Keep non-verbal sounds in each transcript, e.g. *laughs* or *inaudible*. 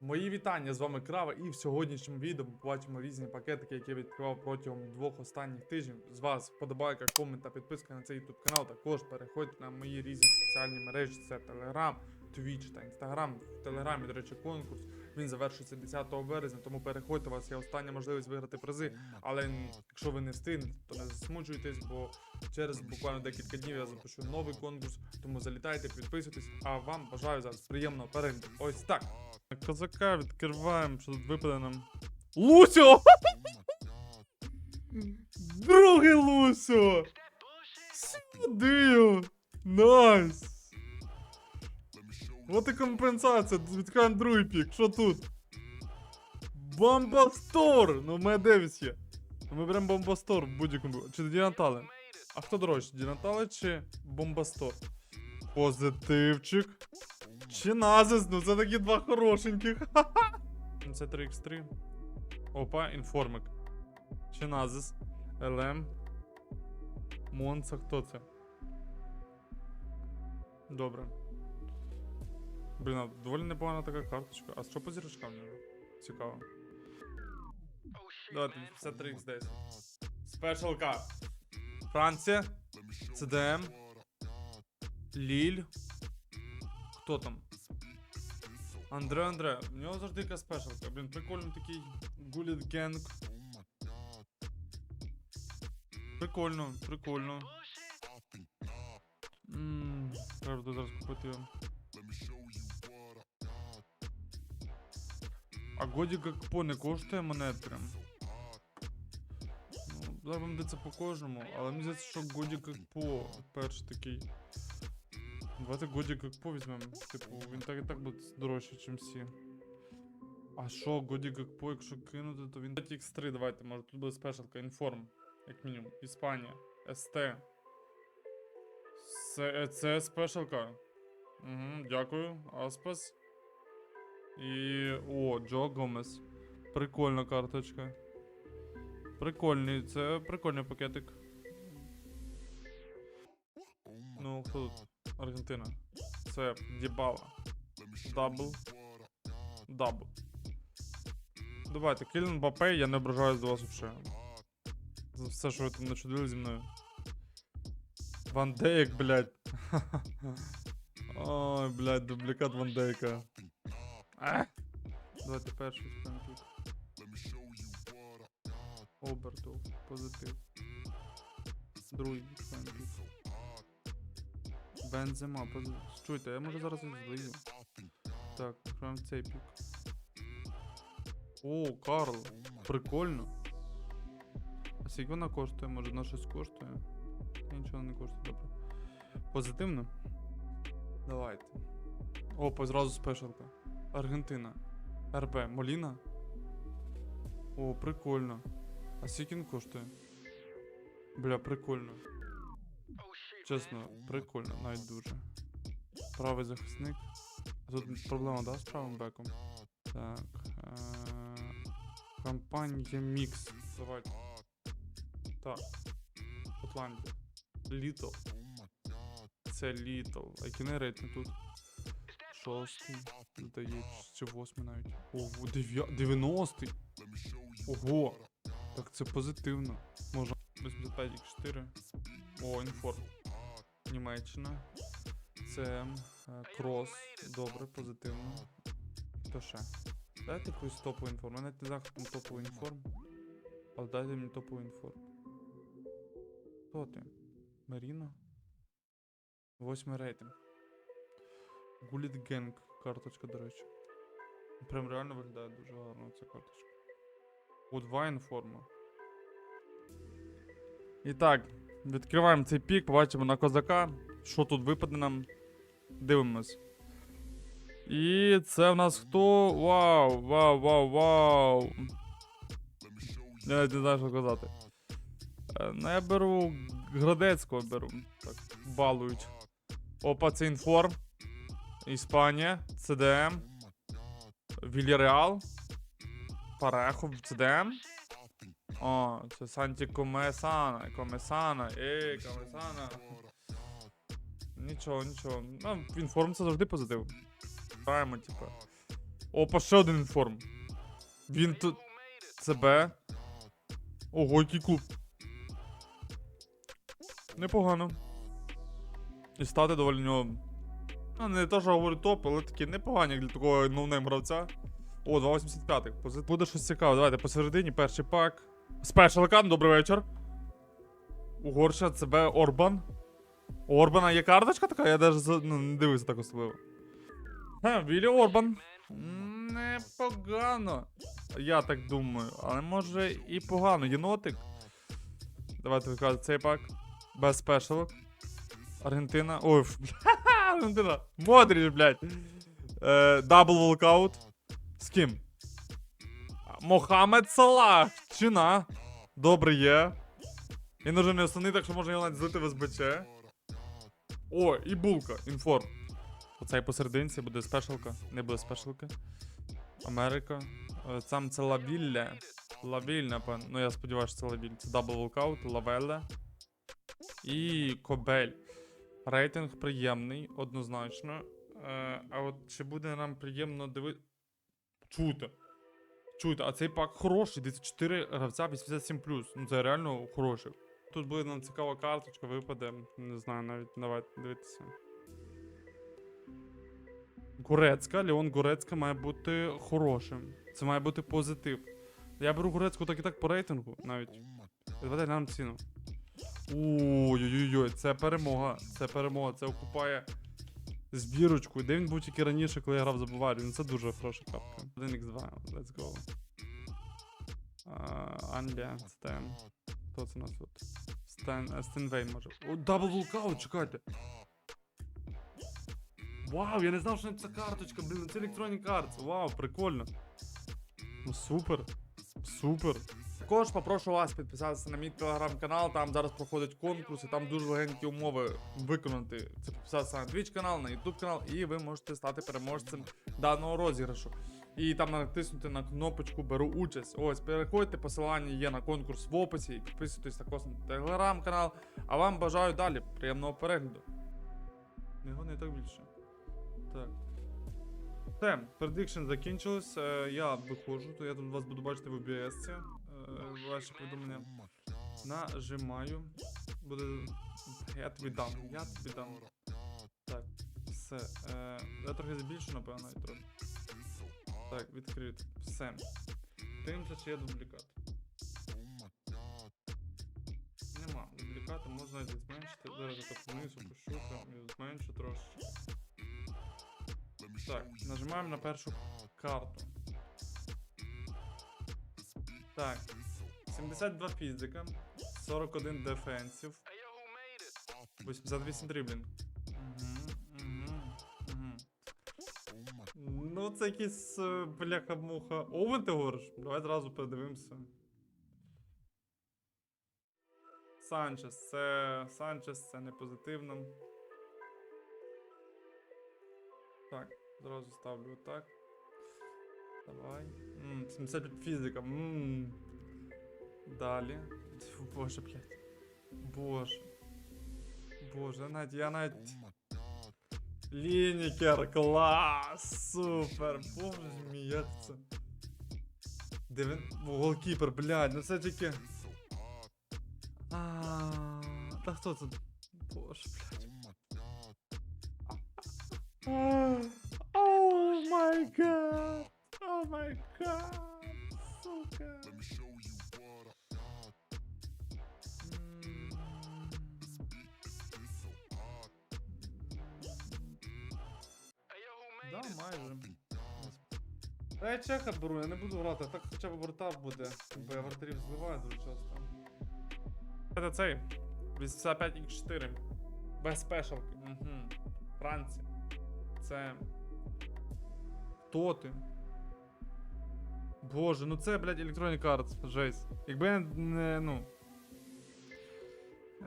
Мої вітання, з вами Крава, і в сьогоднішньому відео ми побачимо різні пакетики, які я відкривав протягом двох останніх тижнів. З вас вподобайка, комент та підписка на цей YouTube канал. Також переходьте на мої різні соціальні мережі: це Telegram, Twitch та Instagram. В Телеграмі, до речі, конкурс. Він завершується 10 березня, тому переходьте, у вас є остання можливість виграти призи. Але якщо ви не встигнете, то не засмучуйтесь, бо через буквально декілька днів я запишу новий конкурс. Тому залітайте, підписуйтесь. А вам бажаю зараз приємного перегляду. Ось так. Козака відкриваємо, що тут випаде нам. Лусю! Другий Лусю! Сюди! Найс! От і компенсація, відкриваємо другий пік. Що тут? Бомбастор! Ну, в мене 9 є. Ми беремо Бомбастор в будь-якому. Чи Дінатали? А хто дорожче? Дінатали чи Бомбастор? Позитивчик. Чи Назис? Ну це такі два хорошеньких. Ха-ха. *laughs* Це 3x3. Опа, інформик. Чи Назис? ЛМ. Монца, хто це? Добре. Блін, а доволі непогана така карточка. А що по зірочкам? Цікаво. Давайте 53x10. Special Cup. Франція. CDM. Ліль. Хто там? Андре Андре. У нього завжди якась спешалка. Блін, прикольний такий Гуліт Генг. Прикольно, прикольно. Ммм, треба зараз купити А Годі Гакпо не коштує монет прям. Ну, зараз йдеться по кожному, але мені здається, що Годі Гакпо перший такий. Давайте Годі Гакпо візьмемо. Типу, він так і так буде дорожче, ніж всі. А що, Годі Гакпо, якщо кинути, то він 5x3, давайте, може тут буде спешалка, інформ, як мінімум. Іспанія, СТ. Це, це спешалка. Угу, дякую. Аспас. І. О, Джо Гомес. Прикольна карточка. Прикольний, це прикольний пакетик. Ну, хто тут? Аргентина. Це Дібала. Дабл. Дабл. Давайте, Кілін Бапе, я не ображаюсь до вас взагалі. За все, що ви там начудили зі мною. Ван Дейк, блядь. *laughs* Ой, блядь, дублікат Ван Дейка. Давайте перший спампік. Обертов, позитив. Другий спампік. Бензема, позитив. Чуйте, я може зараз і злию. Так, прям цей пік. О, Карл. Прикольно. А скільки вона коштує? Може вона щось коштує? Нічого не коштує, добре. Позитивно? Давайте. Опа, зразу спешалка. Аргентина. РБ. Моліна? О, прикольно. А скільки він коштує? Бля, прикольно. Чесно, прикольно, навіть дуже. Правий захисник. А тут проблема, да, з правим беком? Так. Е- компанія Мікс. Давайте. Так. Шотландія. Літл. Це Літл. А який рейтинг тут? Шостий. Здається, чи восьмий навіть. Ого, дев'я... 90-й. Ого. Так це позитивно. Можна 85 4 О, інформ. Німеччина. Це е, крос. Добре, позитивно. Хто ще? Дайте якусь топову інформ. У мене не там топовий інформ. Але дайте мені топовий інформ. Хто ти? Маріна? Восьмий рейтинг. Гуліт Генг карточка, до речі. Прям реально виглядає дуже гарно ця карточка. Удвайн форма. І так, відкриваємо цей пік, бачимо на козака. Що тут випаде нам? Дивимось. І це в нас хто? Вау, вау, вау, вау. Я навіть не знаю, що казати. Е, Ну, я беру Градецького беру. Так, балують. Опа, це інформ. Іспанія, ЦДМ. Вільяреал. Парехов, ЦДМ. О, це Санті Комесана. Комесана. Ей, Комесана. Нічого, нічого. Ну, інформ це завжди позитив. Граємо, типу. Опа, ще один інформ. Він тут. ЦБ. Ого, який клуб. Непогано. І стати доволі нього. Ну, не те, що говорю топ, але такі непогані для такого новнейм гравця. О, 285. Пози- Буде щось цікаве. Давайте посередині перший пак. Спешл аккаунт, добрий вечір. Угорща, ЦБ Орбан. У Орбана є карточка така, я навіть ну, не дивився так особливо. Ха, Віллі Орбан. Непогано. Я так думаю. Але може і погано. Єнотик. Давайте виказати цей пак. Без спешалок. Аргентина. Ой, *laughs* ф- Аргентина. Модріч, блядь. Е, Дабл волкаут. З ким? Мохамед Салах. Чина. Добре є. Він уже не основний, так що можна його навіть злити в СБЧ. О, і булка, інформ. Оцей посерединці буде спешалка. Не буде спешалки. Америка. Е, Сам це Лавілля. Лавіль, напевно. Ну я сподіваюся, що це Лавіль. Це дабл волкаут, Лавеле. І Кобель. Рейтинг приємний, однозначно. Е, а от чи буде нам приємно дивитися. Чути. Чуєте, а цей пак хороший, десь 4 гравця 87 Ну це реально хороший. Тут буде нам цікава карточка, випаде. Не знаю, навіть давайте дивитися. Гурецька, Леон Гурецька має бути хорошим. Це має бути позитив. Я беру Гурецьку так і так по рейтингу навіть. Давайте нам ціну. Ой-ой-ой, це перемога. Це перемога. Це окупає збірочку. Де він був тільки раніше, коли я грав за Баварію. Ну це дуже хороша капка. 1x2, let's go. Англія, Стен. Хто це у нас тут? Стен, е, Стенвейн може. О, дабл вулкаут, чекайте. Вау, я не знав, що це карточка, блін, це електронні карти. Вау, прикольно. Ну супер. Супер. Також попрошу вас підписатися на мій телеграм-канал, там зараз проходить конкурс, і там дуже легенькі умови виконати. Це підписатися на Twitch канал, на YouTube канал, і ви можете стати переможцем даного розіграшу. І там натиснути на кнопочку Беру участь. Ось, переходьте, посилання є на конкурс в описі, і підписуйтесь також на телеграм-канал. А вам бажаю далі приємного перегляду. Не гони так більше. Так. Все, предикшн закінчилось. Е, я виходжу, то я тут вас буду бачити в OBS. Е, ваші повідомлення. Нажимаю. Буде. Я тобі дам. Я тобі дам. Так, все. Е, я трохи збільшу, напевно, навіть трохи. Так, відкрито. Все. Дивимося, чи є дублікат. Нема. Дублікати можна зменшити. Зараз я так внизу пишу, там і зменшу трошечки. Так, нажимаємо на першу карту. Так. 72 фізика, 41 дефенсів, 88 дріблінг. Ну, це якийсь е, бляха-муха. Овен ти говориш? Давай зразу подивимося. Санчес, це. Санчес, це не позитивно. Так, зразу ставлю так. Давай. М, 75 фізика. М. Далі. Фу, Боже, блядь. Боже. Боже, я навіть, я навіть. Лінікер, клас! Супер! Боже мій, як це? Де він? Голкіпер, блядь, ну це тільки. А, Та хто це? Боже, блядь. О май гад! О май гад! Сука! Да, майже. Та я чеха беру, я не буду грати, так хоча б борта буде, бо я вратарів зливаю дуже часто. Це цей. 85x4. Без спешалки. Угу. Франція. Це. Хто ти? Боже, ну це, блядь, Electronic Arts, жесть. Якби я не, ну.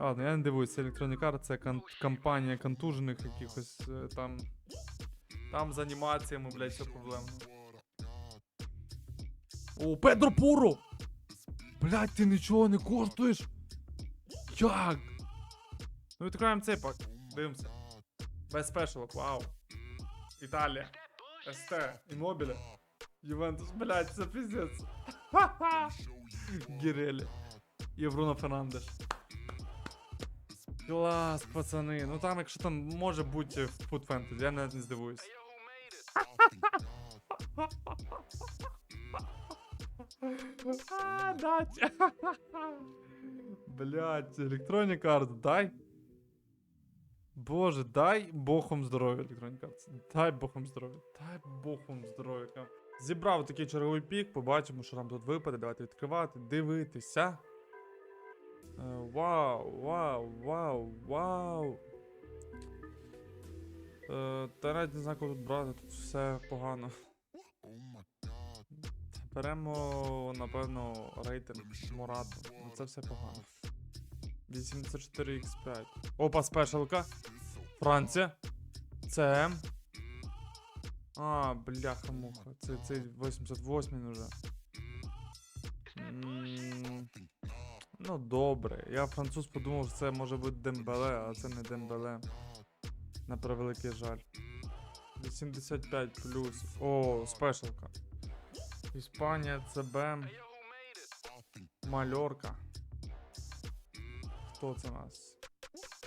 Ладно, я не дивуюсь, це Electronic Arts, це кон- компанія контужених якихось е, там. Там з анімаціями, блядь, все проблемно. О, Педро Пуро! Блядь, ти нічого не коштуєш? Як? Ну відкриваємо цей пак. Дивимося. Без спешалок, вау. Італія. СТ, Іммобіле. Ювентус, блядь, це піздець. Ха-ха. Гірелі. І Бруно Фернандеш. Клас, пацани. Ну там, якщо там може бути в Food Fantasy, я навіть не здивуюсь. А, дать. Блять, електронні карти, дай. Боже, дай богом здоров'я, електронні карти. Дай богом здоров'я. Дай богом здоров'я. Зібрав такий черговий пік, побачимо, що нам тут випаде. Давайте відкривати, дивитися. Е, Вау, вау, вау, вау. Е, Та навіть не знаю, тут брати, тут все погано. Беремо, напевно, рейтинг Морату. Ну це все погано. 84x5. Опа, спешалка. Франція. ЦМ. А, бляха муха. Це цей 88 уже. Ну, добре. Я француз подумав, що це може бути Дембеле, а це не Дембеле. На превеликий жаль. 85 плюс. О, спешалка. Іспанія, ЦБ. Мальорка. Хто це у нас?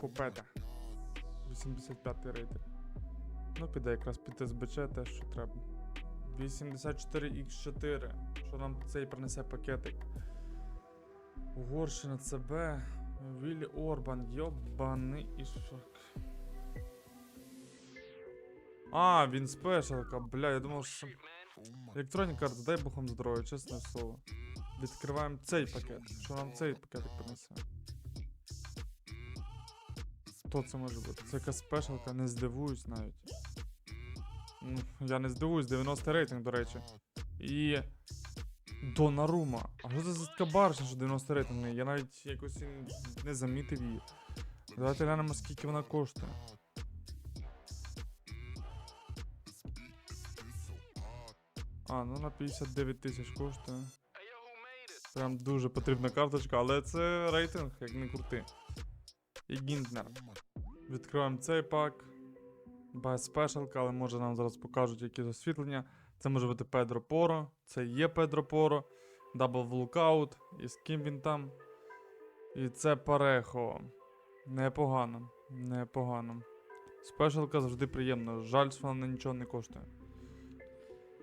Купета. 85 рейтинг. Ну, піде якраз під СБЧ те, що треба. 84Х4. Що нам цей принесе пакетик? Угорщина ЦБ. Віллі Орбан. Йобаний ішок. А, він спешалка, бля, я думав, що. Електронні карти, дай богом здоров'я, чесне слово. Відкриваємо цей пакет. Що нам цей пакетик принесе? Хто це може бути? Це якась спешалка, не здивуюсь навіть. Я не здивуюсь, 90 рейтинг, до речі. І. Донарума. А що це така барша, що 90 рейтинг? Я навіть якось не замітив її. Давайте глянемо, скільки вона коштує. А, ну на 59 тисяч коштує. Прям дуже потрібна карточка, але це рейтинг, як не крути. І Гінтнер. Відкриваємо цей пак. Без спешалка, але може нам зараз покажуть якісь освітлення. Це може бути Педро Поро, це є Педро Поро, Дабл Влукаут, і з ким він там. І це Парехо. Непогано. Непогано. Спешалка завжди приємна. Жаль, що вона нічого не коштує.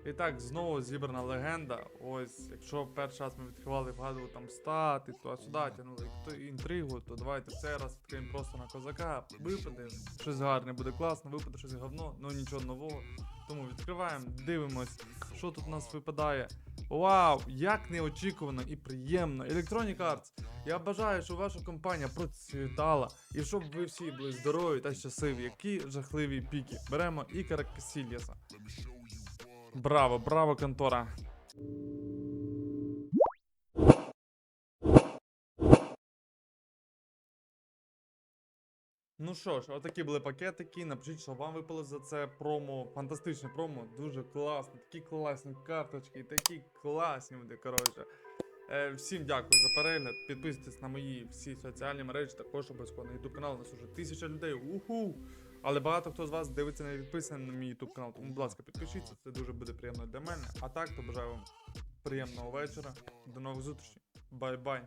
І так, знову зібрана легенда. Ось, якщо перший раз ми відкривали вгадували там стати, то сюди тягнули ту інтригу, то давайте цей раз відкриємо просто на козака. Випаде щось гарне, буде класно, випаде щось говно, ну нічого нового. Тому відкриваємо, дивимось, що тут у нас випадає. Вау, як неочікувано і приємно. Electronic Arts. Я бажаю, щоб ваша компанія процвітала і щоб ви всі були здорові та щасливі. Які жахливі піки. Беремо Ікара Касільяса. Браво, браво, контора. Ну що ж, отакі були пакетики. Напишіть, що вам випало за це промо. Фантастичне промо, дуже класно. Такі класні карточки, такі класні буде, коротше. Е, всім дякую за перегляд. Підписуйтесь на мої всі соціальні мережі, також обов'язково на YouTube канал. У нас уже тисяча людей. Уху! Але багато хто з вас дивиться не підписаний на мій YouTube канал. Тому, будь ласка, підпишіться, це дуже буде приємно для мене. А так, то бажаю вам приємного вечора. До нових зустрічей. Бай-бай.